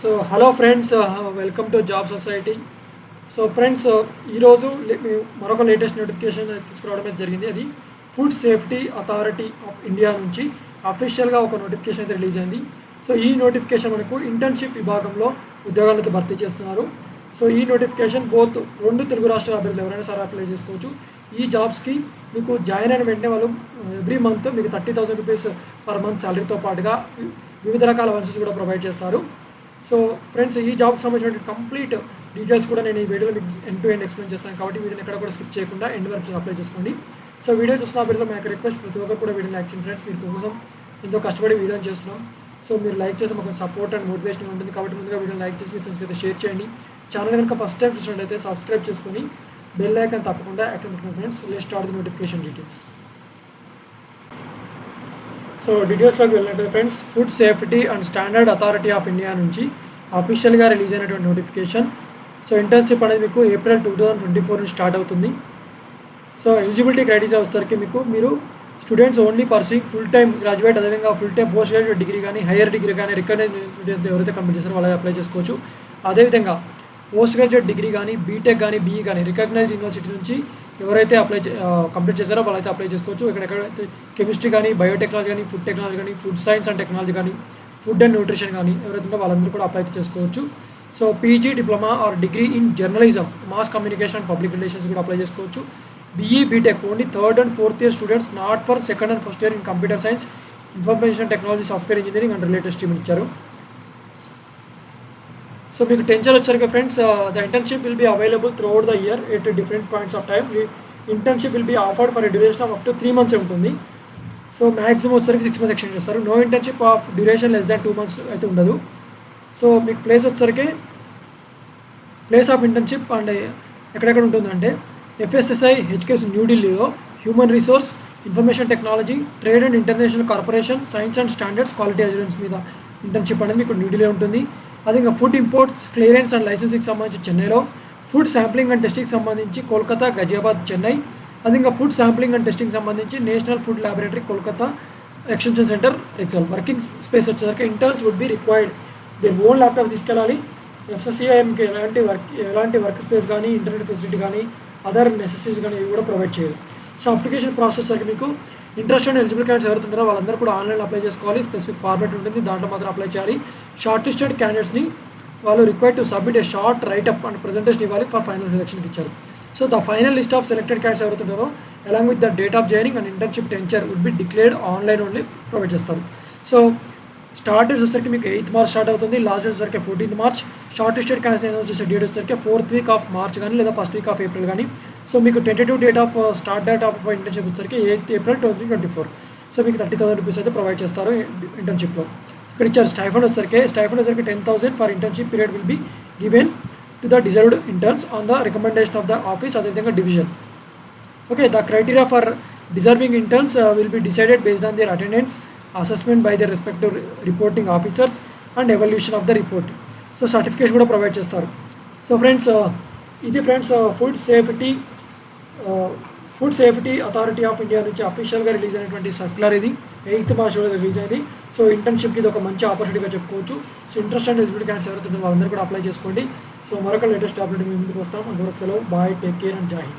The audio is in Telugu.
So hello friends welcome to job society so friends ఈరోజు లే- మరొక లేటెస్ట్ నోటిఫికేషన్ తీసుకురావడం అయితే జరిగింది. అది food safety authority of India నుంచి అఫీషియల్గా ఒక నోటిఫికేషన్ అయితే రిలీజ్ అయింది. సో ఈ నోటిఫికేషన్ మనకు ఇంటర్న్షిప్ విభాగంలో ఉద్యోగాలతో భర్తీ చేస్తున్నారు. సో ఈ నోటిఫికేషన్ బోత్ రెండు తెలుగు రాష్ట్రాల అభ్యర్థులు ఎవరైనా సరే అప్లై చేసుకోవచ్చు. ఈ జాబ్స్కి మీకు జాయిన్ అయిన వెంటనే వాళ్ళు uh, ఎవ్రీ మంత్ మీకు thirty thousand rupees per month శాలరీతో పాటుగా వివిధ రకాల వన్సెస్ కూడా ప్రొవైడ్ చేస్తారు. సో ఫ్రెండ్స్ ఈ జాబ్కి సంబంధించిన కంప్లీట్ డీటెయిల్స్ కూడా నేను ఈ వీడియోలో మీకు ఎండ్ టు ఎండ్ ఎక్స్ప్లెయిన్ చేస్తాను. కాబట్టి వీడియోని ఎక్కడ కూడా స్కిప్ చేయకుండా ఎండ్ వరకు అప్లై చేసుకోండి. సో వీడియో చూసిన అభ్యర్థులు మా యొక్క రిక్వెస్ట్ ప్రతి ఒక్కరు కూడా వీడియో లైక్ చేయండి. ఫ్రెండ్స్ మీరు కోసం ఎంతో కష్టపడి వీడియోని చేస్తున్నాం. సో మీరు లైక్ చేసి మాకు సపోర్ట్ అండ్ మోటివేషన్ ఉంటుంది. కాబట్టి ముందుగా వీడియోని లైక్ చేసి మీ ఫ్రెండ్స్కి అయితే షేర్ చేయండి. ఛానల్ కనుక ఫస్ట్ టైం చూసినట్టయితే సబ్స్క్రైబ్ చేసుకొని బెల్ ఐకాన్ తప్పకుండా active friends lest are the notification details so డీటెయిల్స్లోకి వెళ్ళినట్లయితే friends food safety and standard authority of India నుంచి అఫీషియల్గా రిలీజ్ అయినటువంటి నోటిఫికేషన్. సో ఇంటర్న్షిప్ అనేది మీకు April two thousand twenty four నుంచి స్టార్ట్ అవుతుంది. సో ఎలిజిబిలిటీ క్రైటీరియా వచ్చేసరికి మీకు మీరు students only pursuing full time graduate అదేవిధంగా full time post graduate degree కానీ హైయర్ డిగ్రీ కానీ రికగ్నైజ్ ఎవరైతే కంప్లీట్ చేస్తారో వాళ్ళకి అప్లై చేసుకోవచ్చు. అదేవిధంగా పోస్ట్ గ్రాడ్యుయేట్ డిగ్రీ కానీ బీటెక్ కానీ బీఈ కానీ రికగ్నైజ్ యూనివర్సిటీ నుంచి ఎవరైతే అప్లై కంప్లీట్ చేశారో వాళ్ళైతే అప్లై చేసుకోవచ్చు. ఇక్కడ ఎక్కడైతే కెమిస్ట్రీ కానీ బయోటెక్నాలజీ కానీ ఫుడ్ టెక్నాలజీ కానీ ఫుడ్ సైన్స్ అండ్ టెక్నాలజీ కానీ ఫుడ్ అండ్ న్యూట్రిషన్ కానీ ఎవరైతే ఉందో వాళ్ళందరూ కూడా అప్లై చేసుకోవచ్చు. So PG diploma or degree in journalism mass communication and public relations కూడా అప్లై చేసుకోవచ్చు. BE BTech only third and fourth year students not for second and first year in computer science information technology software engineering and related stream ఇచ్చారు. సో మీకు టెన్షన్ వచ్చారు friends the internship will be available through out the year at different points of time internship will be offered for duration of up to three months ఉంటుంది. సో మ్యాక్సిమం వచ్చేసరికి సిక్స్ మంత్స్ ఎక్స్టెండ్ చేస్తారు. No internship of duration less than two months అయితే ఉండదు. సో మీకు ప్లేస్ వచ్చేసరికి ప్లేస్ ఆఫ్ ఇంటర్న్షిప్ అండ్ ఎక్కడెక్కడ ఉంటుందంటే ఎఫ్ఎస్ఎస్ఐ హెచ్కేఎస్ న్యూఢిల్లీలో human resource information technology trade and international corporation science and standards quality assurance మీద ఇంటర్న్షిప్ అనేది మీకు న్యూఢిల్లీ ఉంటుంది. అదే ఇంకా ఫుడ్ ఇంపోర్ట్స్ క్లియరెన్స్ అండ్ లైసెన్సింగ్కి సంబంధించి చెన్నైలో ఫుడ్ శాంప్లింగ్ అండ్ టెస్టింగ్ సంబంధించి కోల్కతా గజియాబాద్ చెన్నై అది ఇంకా ఫుడ్ శాంప్లింగ్ అండ్ టెస్టింగ్ సంబంధించి national food laboratory Kolkata extension centre excel working space వచ్చేసరికి interns would be required they own laptop తీసుకెళ్ళాలి. ఎఫ్ఎస్సిఐఎంకి ఎలాంటి వర్క్ ఎలాంటి వర్క్ స్పేస్ కానీ ఇంటర్నెట్ ఫెసిలిటీ కానీ అదర్ నెసెసరీస్ కానీ ఇవి కూడా ప్రొవైడ్ చేయదు. సో అప్లికేషన్ ప్రాసెస్ సరికి మీకు ఇంట్రెస్ట్ అండ్ ఎలిజిబుల్ క్యాండిడేట్స్ ఎవరు ఉంటారో వాళ్ళందరూ కూడా ఆన్లైన్లో అప్లై చేసుకోవాలి. స్పెసిఫిక్ ఫార్మాట్ ఉంటుంది. దాంట్లో మాత్రం అప్లై చేయాలి. షార్ట్ లిస్టెడ్ క్యాండిడేట్స్ని వాళ్ళు require to submit a short write up and presentation ఇవ్వాలి ఫర్ ఫైనల్ సెలక్షన్కి ఇచ్చారు. So the final list of selected candidates ఎవరైతే ఉంటారో along with the date of joining and internship tenure would be declared online only provide చేస్తారు. సో స్టార్ట్ డేట్ వచ్చేసరికి మీకు ఎయిత్ మార్చ్ స్టార్ట్ అవుతుంది లాస్ట్ డేట్ వచ్చేసరికి fourteenth March. Short listed cancel announce చేసే డేట్ వచ్చేసరికి ఫోర్త్ వీక్ ఆఫ్ మార్చ్ కానీ లేదా ఫస్ట్ వీక్ ఆఫ్ ఏప్రిల్ కానీ సో మీకు tentative date of start date of internship వచ్చేసరికి eighth April twenty twenty four so మీకు థర్టీ థౌసండ్ రూపీస్ అయితే ప్రొవైడ్ చేస్తారు ఇంటర్న్షిప్లో ఇక్కడ ఇచ్చారు స్టైఫండ్ వచ్చేసరికి స్టైఫండ్ వచ్చేసరికి ten thousand for internship period will be given to the deserved interns on the recommendation of the office అదేవిధంగా division okay the criteria for deserving interns will be decided based on their attendance assessment by the respective reporting officers and evaluation of the report so certification కూడా ప్రొవైడ్ చేస్తారు. సో ఫ్రెండ్స్ uh, ఇది friends food safety food safety authority of India నుంచి అఫీషియల్గా రిలీజ్ అయినటువంటి సర్క్యులర్ ఇది. ఎయిత్ మార్చ్లో రిలీజ్ అయింది. సో ఇంటర్న్షిప్కి ఇది ఒక మంచి ఆపర్చునిటీగా చెప్పుకోవచ్చు. So interest and eligibility candidates ఎవరైతే వాళ్ళందరూ కూడా అప్లై చేసుకోండి. సో మరొక లేటెస్ట్ అప్డేట్ మీ ముందుకు వస్తాం. అంతవరకు సెలవు. Bye take care and join